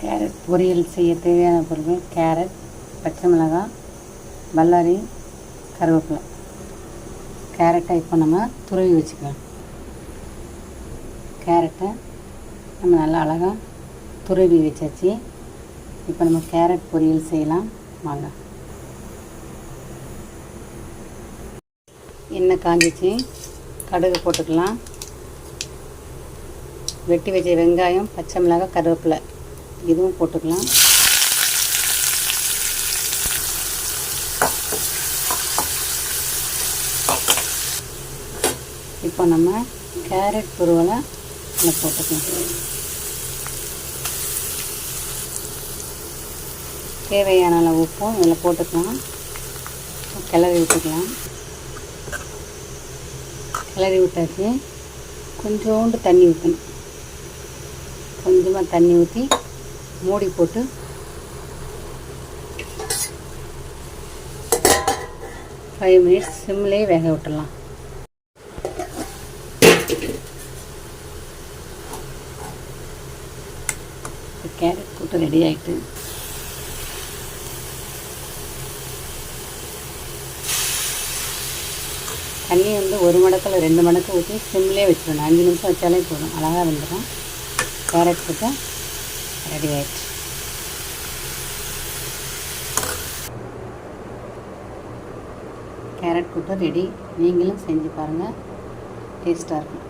Carrot. பொரியல் செய்ய தேவையான பொருட்கள் கேரட் பச்சை மிளகாய் பல்லாரி கருவேப்பிலை. கேரட்டை இப்போ நம்ம துருவி வச்சுக்கலாம். கேரட்டை நம்ம நல்லா அழகாக துருவி வச்சாச்சு. இப்போ நம்ம கேரட் பொரியல் செய்யலாம். வாங்க. எண்ணெய் காஞ்சிச்சு. கடுகு போட்டுக்கலாம். வெட்டி வச்ச வெங்காயம் பச்சை மிளகாய் கருவேப்பிலை. இதுவும் போட்டுக்கலாம். இப்போ நம்ம கேரட் துருவலை இதில் போட்டுக்கலாம். தேவையான அளவு உப்பும் இதில் போட்டுக்கலாம். கிளறி விட்டுக்கலாம். கிளறி விட்டாச்சு. கொஞ்சோண்டு தண்ணி ஊற்றணும் கொஞ்சமாக தண்ணி ஊற்றி மூடி போட்டு ஃபைவ் மினிட்ஸ் சிம்லேயே வேக விட்டுடலாம். கேரட் போட்டு ரெடி ஆகிட்டு தண்ணி வந்து ஒரு மடக்கில் ரெண்டு மடக்கு ஊற்றி சிம்லேயே வச்சிடணும். அஞ்சு நிமிஷம் வச்சாலே போதும். அழகாக வந்துடும். கேரட் போட்டு ரெடி ஆயிடுச்சு கேரட் கூட்டு ரெடி நீங்களும் செஞ்சு பாருங்கள் டேஸ்ட்டாக இருக்கும்